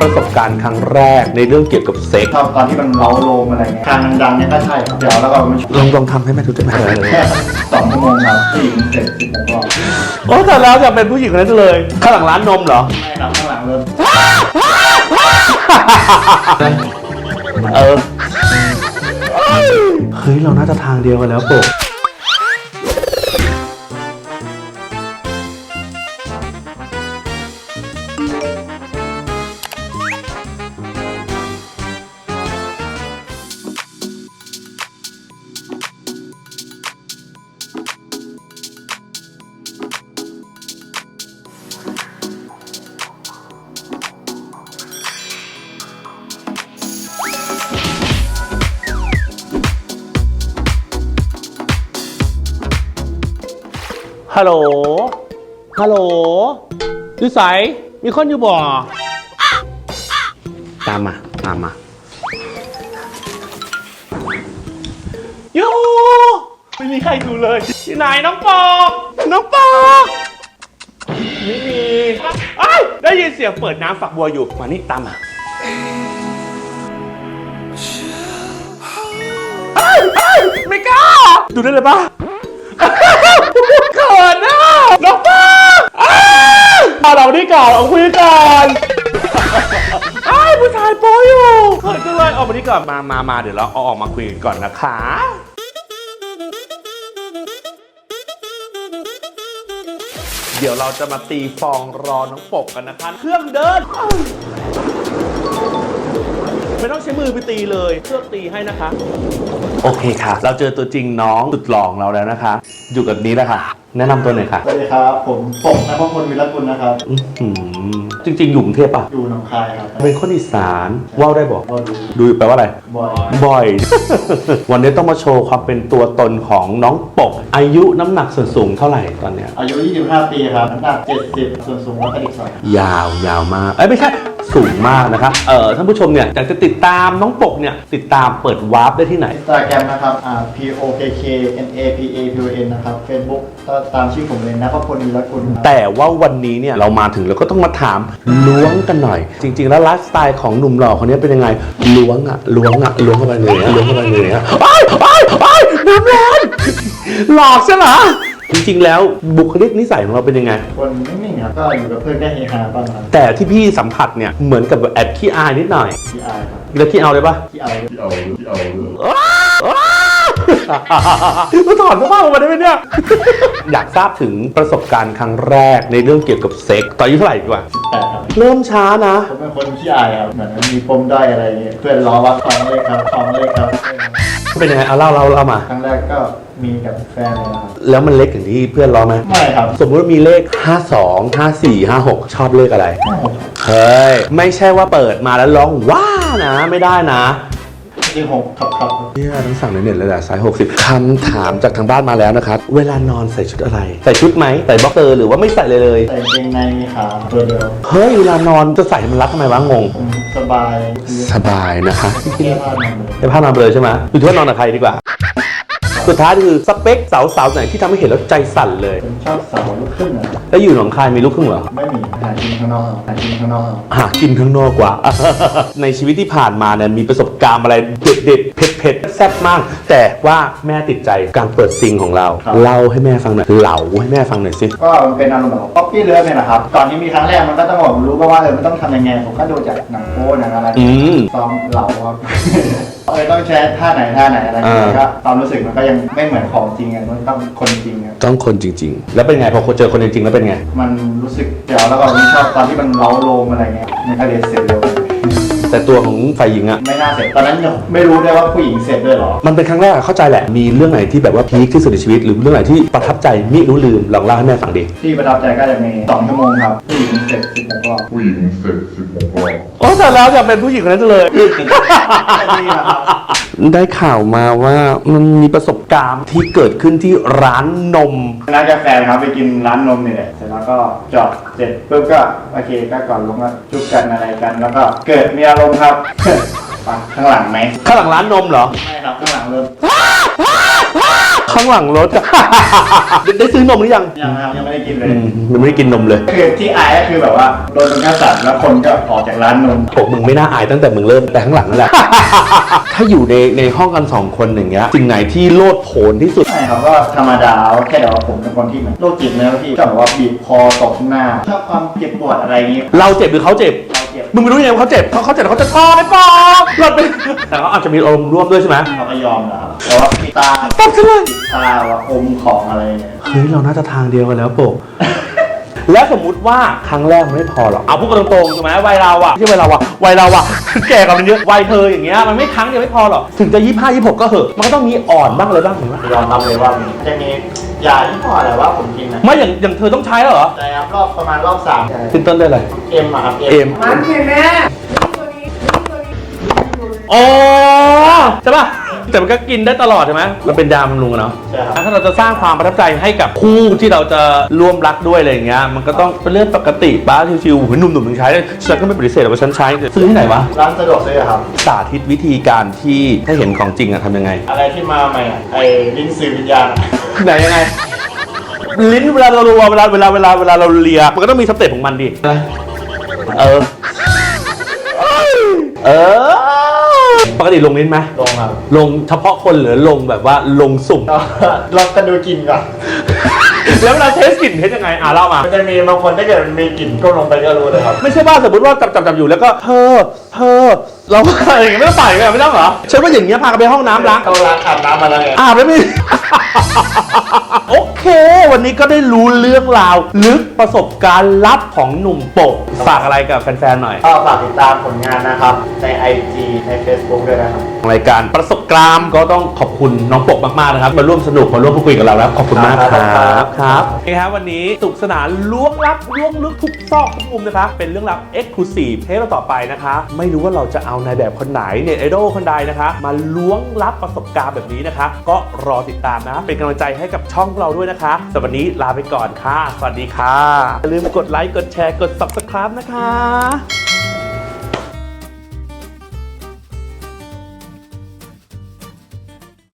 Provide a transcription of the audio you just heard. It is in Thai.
ประสบการณ์ครั้งแรกในเรื่องเกี่ยวกับเซ็กชอบตอนที่มันเล้าโลมอะไรเงี้ยทางดังๆเนี่ยก็ใช่ครับเดี๋ยวแล้วก็มันลองลองทำให้แม่ดูได้ไหมแค่สองชั่วโมงครับผู้หญิงเสร็จสิบหกรอบโอ้แต่แล้วอยากเป็นผู้หญิงคนนั้นจังเลยข้างหลังร้านนมเหรอไม่ครับข้างหลังเริ่มเออเฮ้ยเราน่าจะทางเดียวกันแล้วโปะ ฮัลโหล ฮัลโหลอยูใสมีคนอยู่บ่ตามมา ตามมาโยูไม่มีใครดูเลยที่ไหนน้องปอกน้องปอกไม่มีไอ้ยได้ยินเสียงเปิดน้ำฝักบัวอยู่ มานี่ตามมาเอ้ยเอ้ยไม่กล้า ดูได้เลยปะ เขินนะน้องป้าอ้าเอาเรานี่ก่อนเอาคุยก่อนไอ้ผู้ชายโป๊อยู่เขินจังเลยเอามานี่ก่อนมามามาเดี๋ยวเราเอาออกมาคุยกันก่อนนะคะเดี๋ยวเราจะมาตีฟองรอน้องปกกันนะคะ เครื่องเดิน ไม่ต้องใช้มือไปตีเลย เครื่องตีให้นะคะ โอเคค่ะ เราเจอตัวจริงน้องสุดหล่อของเราแล้วนะคะ อยู่กับนี้แล้วค่ะ แนะนำตัวหน่อยค่ะ สวัสดีครับ ผมปกนภพลวิรกุลนะครับ อื้อหือจริงๆอยู่กรุงเทพป่ะ อยู่หนองคายครับเป็นคนอีสานว่าวได้บอกบอดูดูแปลว่าอะไร บอยบ่อย วันนี้ต้องมาโชว์ความเป็นตัวตนของน้องปก อายุน้ำหนักส่วนสูงเท่าไหร่ตอนเนี้ย อายุ 25 ปีครับน้ำหนัก70 ส่วนสูง182ยาวยาวมาก เอ้ยไม่ใช่ สูงมากนะครับ เออท่านผู้ชมเนี่ยอยากจะติดตามน้องปกเนี่ยติดตามเปิดวาร์ปได้ที่ไหน อินสตาแกรมนะครับอ่า p o k k n a p a p o n นะครับ Facebook ก็ตามชื่อผมเลยนภพลวิรกุลครับ แต่ว่าวันนี้เนี่ยเรามาถึงเราก็ต้องมาถามล้วงกันหน่อย จริง ๆ แล้วไลฟ์สไตล์ของหนุ่มหล่อคนนี้เป็นยังไงล้วงอะล้วงอะล้วงเข้าไปเลยอะล้วงเข้าไปเลยอะไอ้ไอ้ไอ้ยน้ำร้อนหลอกใช่ไหม จริงๆ แล้วบุคลิกนิสัยของเราเป็นยังไง คนนิ่งๆครับก็อยู่กับเพื่อนได้เฮฮาบ้างครับแต่ที่พี่สัมผัสเนี่ยเหมือนกับแอบขี้อายนิดหน่อยที่อายครับแล้วขี้เอาเลยปะที่อายที่เอาที่เอาก็ถอดเสื้อผ้าออกมาได้ไหมเนี่ย อยากทราบถึงประสบการณ์ครั้งแรกในเรื่องเกี่ยวกับเซ็กส์ตอนอายุเท่าไหร่ดีกว่า แต่ครับเริ่มช้านะ ผมเป็นคนที่อายครับเหมือนมีปมด้อยอะไรอย่างเงี้ยเพื่อนล้อว่าท้องเลยครับท้องเลยครับเป็นยังไงเอาเล่าเล่าเล่ามา ครั้งแรกก็ มีกับแฟนเลยนะครับ แล้วมันเล็กอย่างที่เพื่อนร้องไหมไม่ครับ สมมุติว่ามีเลข 52 54 56 ชอบเลขอะไรไม่ครับเฮ้ย ไม่ใช่ว่าเปิดมาแล้วร้องว้านะไม่ได้นะ จริงหกครับครับเนี่ยต้องสั่งในเน็ตเลยแหละสาย 60คำถามจากทางบ้านมาแล้วนะครับ เวลานอนใส่ชุดอะไร ใส่ชุดไหมใส่บ็อกเซอร์หรือว่าไม่ใส่เลยเลยใส่กางเกงในมีขาตัวเดียวเฮ้ย เวลานอนจะใส่ให้มันรัดทำไมวะงง ผมสบายสบายนะคะเที่ยวบ้านมันเลย ไอ้ภาพนอนไปเลยใช่ไหมอยู่ที่ว่านอนกับใครดีกว่า สุดท้ายคือสเปคสาวๆไหนที่ทำให้เห็นแล้วใจสั่นเลย ผมชอบสาวลูกครึ่งอะแล้วอยู่หนองคายมีลูกครึ่งเหรอไม่มีหากินข้างนอกเอาหากินข้างนอกเอาหากินข้างนอกกว่า ในชีวิตที่ผ่านมาเนี่ยมีประสบการณ์อะไรเด็ดๆเผ็ดๆแซ่บมาก แต่ว่าแม่ติดใจการเปิดซิงของเราเล่าให้แม่ฟังหน่อยเหล่าให้แม่ฟังหน่อยสิ ก็มันเป็นอารมณ์แบบป๊อปปี้เลิฟเนี่ยนะครับก่อนที่มีครั้งแรกมันก็ต้องบอกรู้ก็ว่าเออมันต้องทำยังไงผมก็ดูจากหนังโป๊หนังอะไรอืม ซ้อมเหล่าครับ เออต้องแชร์ท่าไหนท่าไหนอะไรอย่างเงี้ยอ่าก็ความรู้สึกมันก็ยังไม่เหมือนของจริงอะมันต้องคนจริงอะต้องคนจริง ๆ แล้วเป็นไงพอเจอคนจริงๆแล้วเป็นไง มันรู้สึกเดี๋ยวแล้วก็มีชอบตอนที่มันเล้าโลมอะไรเงี้ยมันก็เรียนเสร็จเร็ว แต่ตัวของฝ่ายหญิงอะไม่น่าเสร็จตอนนั้นยังไม่รู้ด้วยว่าผู้หญิงเสร็จด้วยเหรอ มันเป็นครั้งแรกอะเข้าใจแหละ มีเรื่องไหนที่แบบว่าพีคที่สุดในชีวิต หรือเรื่องไหนที่ประทับใจมิรู้ลืมลองเล่าให้แม่ฟังดิที่ประทับใจก็จะมีสองชั่วโมงครับผู้หญิงเสร็จสิบกว่ารอบผู้หญิงเสร็จสิบหกรอบโอ้แต่แล้วอยากเป็นผู้หญิงคนนั้นจังเลยนี่นะครับ ได้ข่าวมาว่ามันมีประสบการณ์ที่เกิดขึ้นที่ร้านนมนัดกาแฟนครับไปกินร้านนมนี่แหละเสร็จแล้วก็จอดเสร็จปุ๊บก็โอเคก็ก่อนลงก็จุบกันอะไรกัน แล้วก็เกิดมีอารมณ์ครับปังข้างหลังไหมข้างหลังร้านนมเหรอ ไม่ครับข้างหลังเริ่ม ขข้างหลังรถได้ได้ซื้อนมหรือยังยังครับยังไม่ได้กินเลยอืมมันไม่ได้กินนมเลย คือที่อายก็คือแบบว่าโดนมันกระสับแล้วคนก็ออกจากร้านนมผมมึงไม่น่าอายตั้งแต่มึงเริ่มแต่ข้างหลังนั่นแหละ ถ้าอยู่ในในห้องกันสองคนอย่างเงี้ยสิ่งไหนที่โลดโผนที่สุด ใช่ครับก็ธรรมดาแค่แต่ว่าผมเป็นคนที่เหมือนโรคจิตเนื้อพี่ชอบแบบว่าบีบคอตกหน้าชอบความเจ็บปวดอะไรอย่างงี้ เราเจ็บหรือเขาเจ็บเราเจ็บมึงไม่รู้ยังไงว่าเขาเจ็บเขาเขาเจ็บแล้วเขาจะทอยปอกหลอดไปแต่เขาอาจจะมีอารมณ์ร่วมด้วยใช่ไหมเราก็ยอมแล้วแต่ว่าพี่ตาตบซะเลยตาว่าอมของอะไรเนี่ยเฮ้ยเราน่าจะทางเดียวกันแล้วโปก แล้วสมมุติว่าครั้งแรกมันไม่พอหรอกเอาพูดกันตรงๆถูกไหมวัยเราอะไม่ใช่วัยเราอะวัยเราอะแก่กว่ามันเยอะวัยเธออย่างเงี้ยมันไม่ครั้งเดียวไม่พอหรอกถึงจะยี่ห้ายี่หกก็เหอะมันก็ต้องมีอ่อนบ้างเลยบ้างเห็นไหมยอมรับเลยว่ามีจะมี ยาที่พออะไรว่าผมกินนะไม่อย่างอย่างเธอต้องใช้แล้วเหรอ ใช่ครับรอบประมาณรอบสามขึ้นต้นได้วยอะไรเอ็มอะครับเอ็มมันเนี่ยแม่อ๋อใช่ป่ะ แต่มันก็กินได้ตลอดใช่ไหมมันเป็นยาบำรุงอะเนาะใช่ครับถ้าเราจะสร้างความประทับใจให้กับคู่ที่เราจะร่วมรักด้วยอะไรอย่างเงี้ยมันก็ต้องเป็นเรื่องปกติป้าชิวๆหูยหนุ่มๆถึงใช้ฉันก็ไม่ปฏิเสธหรอกว่าฉันใช้ซื้อที่ไหนวะร้านสะดวกซื้อครับ สาธิตวิธีการที่ถ้าเห็นของจริงอะทำยังไง อะไรที่มาใหม่อะไอ้ลิ้นสื่อวิญญาณอะไหนยังไง ลิ้นเวลาเรารัวเวลาเวลาเวลาเวลาเราเลียมันก็ต้องมีสเต็ปของมันดิเออ เออ ปกติลงลิ้นไหมลงครับลงเฉพาะคนหรือลงแบบว่าลงสุ่มก็ลองกันดูกินก่อนแล้วเวลาเทสกลิ่นเทสยังไงอะเล่ามามันจะมีบางคนถ้าเกิดมันมีกลิ่นก็ลงไปก็รู้เลยครับ ไม่ใช่ว่าสมมติว่าจับจับจับอยู่แล้วก็เธอเธอ เราอะไรอย่างเงี้ยไม่ต้องไปไงไม่ต้องเหรอใช่ว่าอย่างเงี้ยพากันไปห้องน้ำล้าง เขาล้างอาบน้ำมาแล้วไงอาบแล้วไม่โอเค วันนี้ก็ได้รู้เรื่องราว ลึกประสบการณ์ลับของหนุ่มโปกฝากอะไรกับแฟนๆหน่อย ก็ฝากติดตามผลงานนะครับ ใน IG ใน Facebook ด้วยนะครับรายการประสบการณ์ก็ต้องขอบคุณน้องปกมากๆนะครับ มาร่วมสนุกมาร่วมพูดคุยกับเราแล้วขอบคุณมากคครัรับบครับโอเคครับวันนี้สนุกสนานล้วงลับล้วงลึกทุกซอกทุกมุมนะคะเป็นเรื่องลับ Exclusive เทปต่อไปนะคะ ไม่รู้ว่าเราจะเอานายแบบคนไหนเน็ตไอดอลคนใดนะคะ มาล้วงลับประสบการณ์แบบนี้นะคะ ก็รอติดตามนะ เป็นกำลังใจให้กับช่องเราด้วยนะคะสำหรับวันนี้ลาไปก่อนค่ะ สวัสดีค่ะอย่าลืมกดไลค์กดแชร์กด subscribe นะคะ